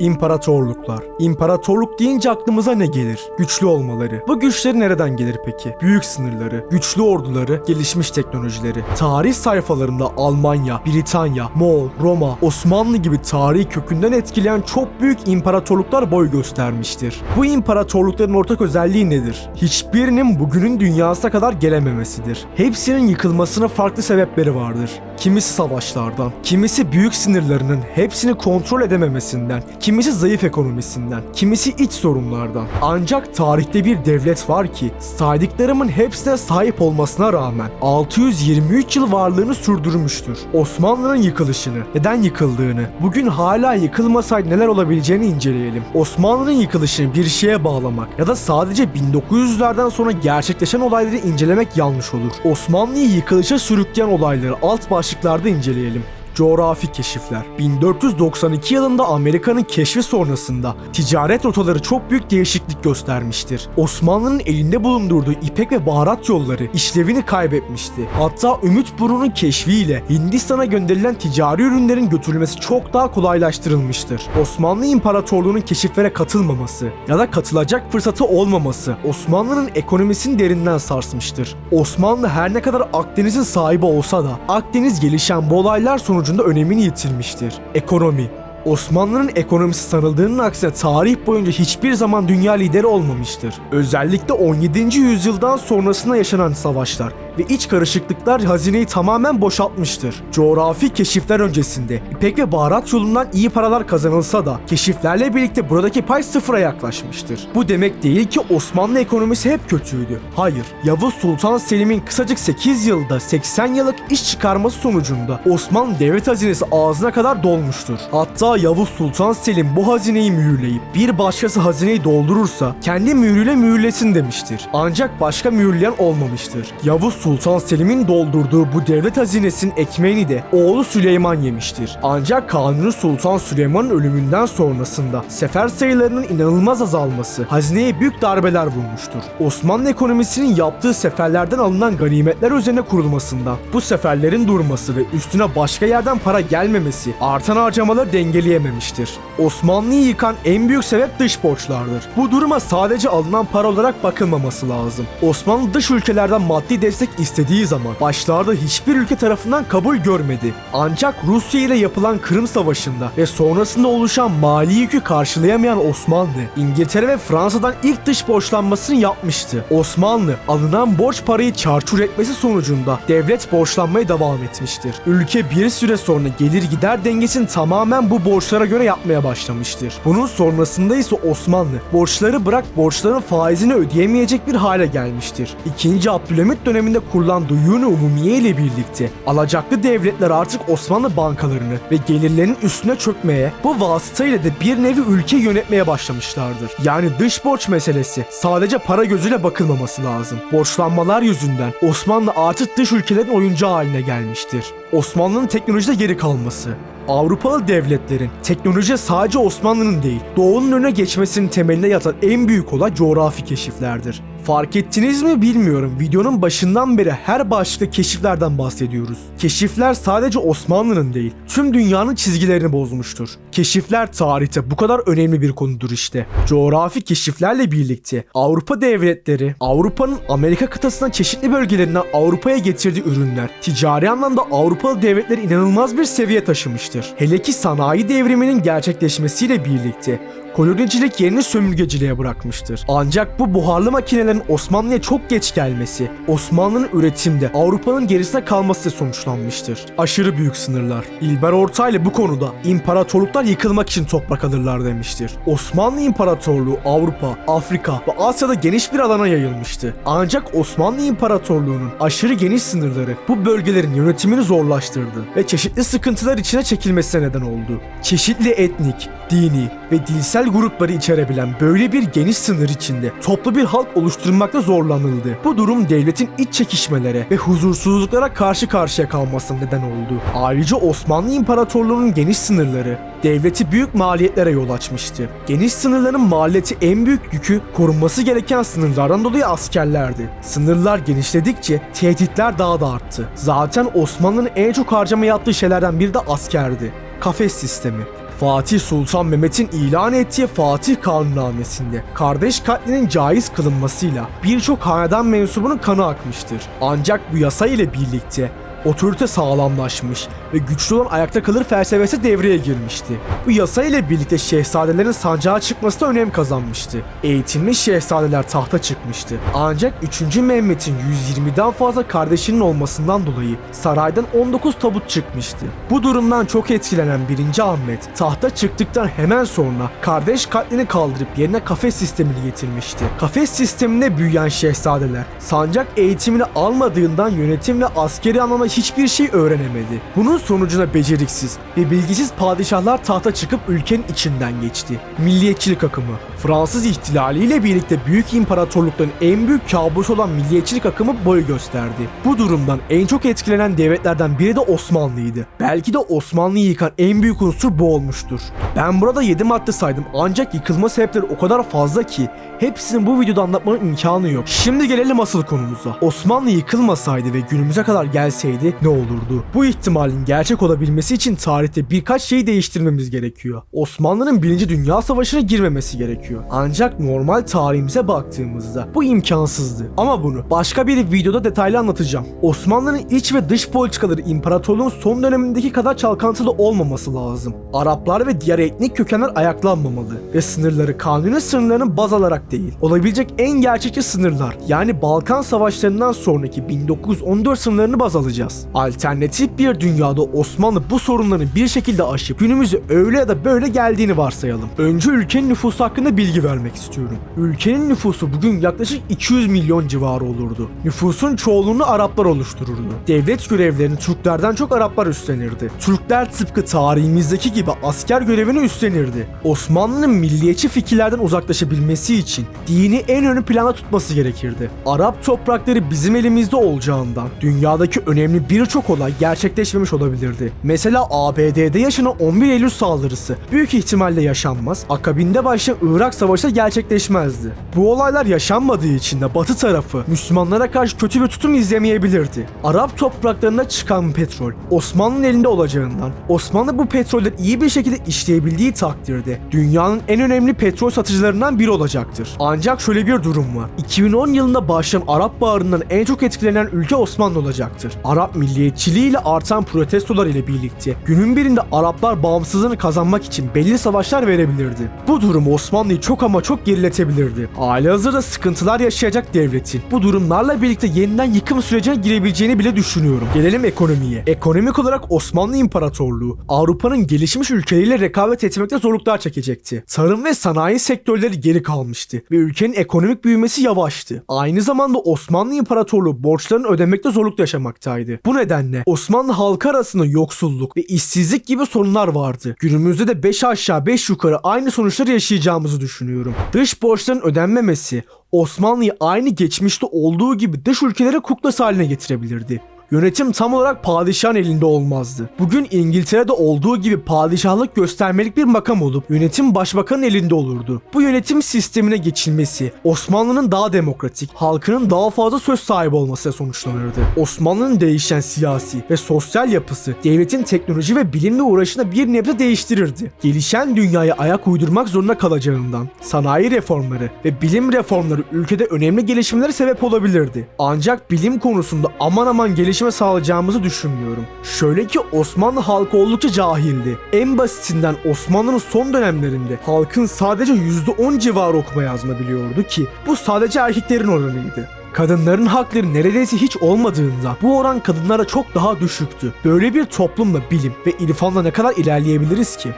İmparatorluklar. İmparatorluk deyince aklımıza ne gelir? Güçlü olmaları. Bu güçleri nereden gelir peki? Büyük sınırları, güçlü orduları, gelişmiş teknolojileri. Tarih sayfalarında Almanya, Britanya, Moğol, Roma, Osmanlı gibi tarihi kökünden etkileyen çok büyük imparatorluklar boy göstermiştir. Bu imparatorlukların ortak özelliği nedir? Hiçbirinin bugünün dünyasına kadar gelememesidir. Hepsinin yıkılmasına farklı sebepleri vardır. Kimisi savaşlardan, kimisi büyük sınırlarının hepsini kontrol edememesinden, kimisi zayıf ekonomisinden, kimisi iç sorunlardan. Ancak tarihte bir devlet var ki saydıklarımın hepsine sahip olmasına rağmen 623 yıl varlığını sürdürmüştür. Osmanlı'nın yıkılışını, neden yıkıldığını, bugün hala yıkılmasaydı neler olabileceğini inceleyelim. Osmanlı'nın yıkılışını bir şeye bağlamak ya da sadece 1900'lerden sonra gerçekleşen olayları incelemek yanlış olur. Osmanlı'yı yıkılışa sürükleyen olayları alt başlıklarda inceleyelim. Coğrafi keşifler. 1492 yılında Amerika'nın keşfi sonrasında ticaret rotaları çok büyük değişiklik göstermiştir. Osmanlı'nın elinde bulundurduğu ipek ve baharat yolları işlevini kaybetmişti. Hatta Ümitburnu'nun keşfiyle Hindistan'a gönderilen ticari ürünlerin götürülmesi çok daha kolaylaştırılmıştır. Osmanlı İmparatorluğu'nun keşiflere katılmaması ya da katılacak fırsatı olmaması Osmanlı'nın ekonomisini derinden sarsmıştır. Osmanlı her ne kadar Akdeniz'in sahibi olsa da Akdeniz gelişen bu olaylar sonucunda önemini yitirmiştir. Ekonomi Osmanlı'nın ekonomisi sanıldığının aksine tarih boyunca hiçbir zaman dünya lideri olmamıştır. Özellikle 17. yüzyıldan sonrasında yaşanan savaşlar ve iç karışıklıklar hazineyi tamamen boşaltmıştır. Coğrafi keşifler öncesinde ipek ve baharat yolundan iyi paralar kazanılsa da keşiflerle birlikte buradaki pay sıfıra yaklaşmıştır. Bu demek değil ki Osmanlı ekonomisi hep kötüydü. Hayır, Yavuz Sultan Selim'in kısacık 8 yılda 80 yıllık iş çıkarması sonucunda Osmanlı devlet hazinesi ağzına kadar dolmuştur. Hatta Yavuz Sultan Selim bu hazineyi mühürleyip bir başkası hazineyi doldurursa kendi mühürüyle mühürlesin demiştir. Ancak başka mühürleyen olmamıştır. Yavuz Sultan Selim'in doldurduğu bu devlet hazinesinin ekmeğini de oğlu Süleyman yemiştir. Ancak Kanuni Sultan Süleyman'ın ölümünden sonrasında sefer sayılarının inanılmaz azalması hazineye büyük darbeler vurmuştur. Osmanlı ekonomisinin yaptığı seferlerden alınan ganimetler üzerine kurulmasından, bu seferlerin durması ve üstüne başka yerden para gelmemesi artan harcamaları dengeleyememiştir. Osmanlı'yı yıkan en büyük sebep dış borçlardır. Bu duruma sadece alınan para olarak bakılmaması lazım. Osmanlı dış ülkelerden maddi destek istediği zaman başlarda hiçbir ülke tarafından kabul görmedi. Ancak Rusya ile yapılan Kırım Savaşı'nda ve sonrasında oluşan mali yükü karşılayamayan Osmanlı, İngiltere ve Fransa'dan ilk dış borçlanmasını yapmıştı. Osmanlı alınan borç parayı çarçur etmesi sonucunda devlet borçlanmaya devam etmiştir. Ülke bir süre sonra gelir gider dengesini tamamen bu borçlara göre yapmaya başlamıştır. Bunun sonrasında ise Osmanlı borçları bırak borçların faizini ödeyemeyecek bir hale gelmiştir. İkinci Abdülhamit döneminde kurulan Duyun-u Umumiye ile birlikte alacaklı devletler artık Osmanlı bankalarını ve gelirlerinin üstüne çökmeye, bu vasıtayla da bir nevi ülke yönetmeye başlamışlardır. Yani dış borç meselesi sadece para gözüyle bakılmaması lazım. Borçlanmalar yüzünden Osmanlı artık dış ülkelerin oyuncağı haline gelmiştir. Osmanlı'nın teknolojide geri kalması, Avrupalı devletlerin teknoloji sadece Osmanlı'nın değil, Doğu'nun önüne geçmesinin temeline yatan en büyük olay coğrafi keşiflerdir. Fark ettiniz mi bilmiyorum. Videonun başından beri her başlıkta keşiflerden bahsediyoruz. Keşifler sadece Osmanlı'nın değil, tüm dünyanın çizgilerini bozmuştur. Keşifler tarihte bu kadar önemli bir konudur işte. Coğrafi keşiflerle birlikte Avrupa devletleri, Avrupa'nın Amerika kıtasına çeşitli bölgelerinden Avrupa'ya getirdiği ürünler, ticari anlamda Avrupalı devletler inanılmaz bir seviye taşımıştır. Hele ki sanayi devriminin gerçekleşmesiyle birlikte kolonicilik yerini sömürgeciliğe bırakmıştır. Ancak bu buharlı makinelerin Osmanlı'ya çok geç gelmesi, Osmanlı'nın üretimde Avrupa'nın gerisine kalması sonuçlanmıştır. Aşırı büyük sınırlar. İlber Ortaylı bu konuda imparatorluklar yıkılmak için toprak alırlar demiştir. Osmanlı İmparatorluğu Avrupa, Afrika ve Asya'da geniş bir alana yayılmıştı. Ancak Osmanlı İmparatorluğu'nun aşırı geniş sınırları bu bölgelerin yönetimini zorlaştırdı ve çeşitli sıkıntılar içine çekilmesine neden oldu. Çeşitli etnik, dini ve dilsel grupları içerebilen böyle bir geniş sınır içinde toplu bir halk oluşturmakta zorlanıldı. Bu durum devletin iç çekişmelere ve huzursuzluklara karşı karşıya kalmasına neden oldu. Ayrıca Osmanlı İmparatorluğu'nun geniş sınırları devleti büyük maliyetlere yol açmıştı. Geniş sınırların maliyeti en büyük yükü korunması gereken sınırlardan dolayı askerlerdi. Sınırlar genişledikçe tehditler daha da arttı. Zaten Osmanlı'nın en çok harcama yaptığı şeylerden biri de askerdi. Kafes sistemi. Fatih Sultan Mehmet'in ilan ettiği Fatih Kanunnamesi'nde kardeş katlinin caiz kılınmasıyla birçok hanedan mensubunun kanı akmıştır. Ancak bu yasa ile birlikte otorite sağlamlaşmış ve güçlü olan ayakta kalır felsefesi devreye girmişti. Bu yasa ile birlikte şehzadelerin sancağa çıkması da önem kazanmıştı. Eğitilmiş şehzadeler tahta çıkmıştı. Ancak 3. Mehmet'in 120'den fazla kardeşinin olmasından dolayı saraydan 19 tabut çıkmıştı. Bu durumdan çok etkilenen 1. Ahmet tahta çıktıktan hemen sonra kardeş katlini kaldırıp yerine kafes sistemini getirmişti. Kafes sisteminde büyüyen şehzadeler sancak eğitimini almadığından yönetim ve askeri anlamda hiçbir şey öğrenemedi. Bunun sonucuna beceriksiz ve bilgisiz padişahlar tahta çıkıp ülkenin içinden geçti. Milliyetçilik akımı Fransız ihtilaliyle birlikte büyük imparatorlukların en büyük kabusu olan milliyetçilik akımı boy gösterdi. Bu durumdan en çok etkilenen devletlerden biri de Osmanlı'ydı. Belki de Osmanlı'yı yıkan en büyük unsur bu olmuştur. Ben burada 7 madde saydım ancak yıkılma sebepleri o kadar fazla ki hepsini bu videoda anlatmanın imkanı yok. Şimdi gelelim asıl konumuza. Osmanlı yıkılmasaydı ve günümüze kadar gelseydi ne olurdu? Bu ihtimalin gerçek olabilmesi için tarihte birkaç şeyi değiştirmemiz gerekiyor. Osmanlı'nın 1. Dünya Savaşı'na girmemesi gerekiyor. Ancak normal tarihimize baktığımızda bu imkansızdı. Ama bunu başka bir videoda detaylı anlatacağım. Osmanlı'nın iç ve dış politikaları imparatorluğun son dönemindeki kadar çalkantılı olmaması lazım. Araplar ve diğer etnik kökenler ayaklanmamalı ve sınırları kanuni sınırlarını baz alarak değil, olabilecek en gerçekçi sınırlar yani Balkan Savaşlarından sonraki 1914 sınırlarını baz alacağız. Alternatif bir dünyada Osmanlı bu sorunları bir şekilde aşıp günümüze öyle ya da böyle geldiğini varsayalım. Önce ülkenin nüfusu hakkında bilgi vermek istiyorum. Ülkenin nüfusu bugün yaklaşık 200 milyon civarı olurdu. Nüfusun çoğunluğunu Araplar oluştururdu. Devlet görevlerini Türklerden çok Araplar üstlenirdi. Türkler tıpkı tarihimizdeki gibi asker görevini üstlenirdi. Osmanlı'nın milliyetçi fikirlerden uzaklaşabilmesi için dini en ön plana tutması gerekirdi. Arap toprakları bizim elimizde olacağından dünyadaki önemli birçok olay gerçekleşmemiş olabilirdi. Mesela ABD'de yaşanan 11 Eylül saldırısı büyük ihtimalle yaşanmaz, akabinde başlayan Irak Savaşı da gerçekleşmezdi. Bu olaylar yaşanmadığı için de Batı tarafı Müslümanlara karşı kötü bir tutum izlemeyebilirdi. Arap topraklarına çıkan petrol Osmanlı'nın elinde olacağından Osmanlı bu petrolleri iyi bir şekilde işleyebildiği takdirde dünyanın en önemli petrol satıcılarından biri olacaktır. Ancak şöyle bir durum var. 2010 yılında başlayan Arap Baharı'ndan en çok etkilenen ülke Osmanlı olacaktır. Arap milliyetçiliğiyle artan protestolar ile birlikte günün birinde Araplar bağımsızlığını kazanmak için belli savaşlar verebilirdi. Bu durum Osmanlı'yı çok ama çok geriletebilirdi. Halihazırda sıkıntılar yaşayacak devletin bu durumlarla birlikte yeniden yıkım sürecine girebileceğini bile düşünüyorum. Gelelim ekonomiye. Ekonomik olarak Osmanlı İmparatorluğu Avrupa'nın gelişmiş ülkeleriyle rekabet etmekte zorluklar çekecekti. Tarım ve sanayi sektörleri geri kalmıştı ve ülkenin ekonomik büyümesi yavaştı. Aynı zamanda Osmanlı İmparatorluğu borçlarını ödemekte zorluk yaşamaktaydı. Bu nedenle Osmanlı halkı arasında yoksulluk ve işsizlik gibi sorunlar vardı. Günümüzde de 5 aşağı 5 yukarı aynı sonuçları yaşayacağımızı düşünüyorum. Dış borçların ödenmemesi Osmanlı'yı aynı geçmişte olduğu gibi dış ülkelere kuklası haline getirebilirdi. Yönetim tam olarak padişahın elinde olmazdı. Bugün İngiltere'de olduğu gibi padişahlık göstermelik bir makam olup yönetim başbakanın elinde olurdu. Bu yönetim sistemine geçilmesi Osmanlı'nın daha demokratik, halkının daha fazla söz sahibi olmasıyla sonuçlanırdı. Osmanlı'nın değişen siyasi ve sosyal yapısı devletin teknoloji ve bilimle uğraşını bir nebze değiştirirdi. Gelişen dünyaya ayak uydurmak zorunda kalacağından sanayi reformları ve bilim reformları ülkede önemli gelişmelere sebep olabilirdi. Ancak bilim konusunda aman aman gelişme sağlayacağımızı düşünmüyorum. Şöyle ki Osmanlı halkı oldukça cahildi. En basitinden Osmanlı'nın son dönemlerinde halkın sadece %10 civarı okuma yazma biliyordu ki bu sadece erkeklerin oranıydı. Kadınların hakları neredeyse hiç olmadığında bu oran kadınlara çok daha düşüktü. Böyle bir toplumla bilim ve irfanla ne kadar ilerleyebiliriz ki?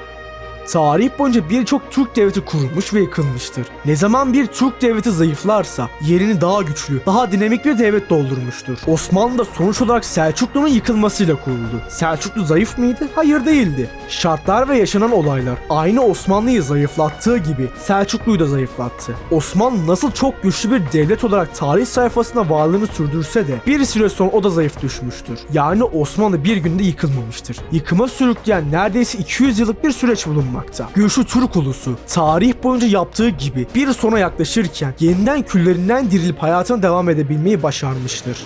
Tarih boyunca birçok Türk devleti kurulmuş ve yıkılmıştır. Ne zaman bir Türk devleti zayıflarsa yerini daha güçlü, daha dinamik bir devlet doldurmuştur. Osmanlı da sonuç olarak Selçuklu'nun yıkılmasıyla kuruldu. Selçuklu zayıf mıydı? Hayır değildi. Şartlar ve yaşanan olaylar aynı Osmanlı'yı zayıflattığı gibi Selçuklu'yu da zayıflattı. Osmanlı nasıl çok güçlü bir devlet olarak tarih sayfasında varlığını sürdürse de bir süre sonra o da zayıf düşmüştür. Yani Osmanlı bir günde yıkılmamıştır. Yıkıma sürükleyen neredeyse 200 yıllık bir süreç bulunmakta. Güçlü Türk ulusu tarih boyunca yaptığı gibi bir sona yaklaşırken yeniden küllerinden dirilip hayatına devam edebilmeyi başarmıştır.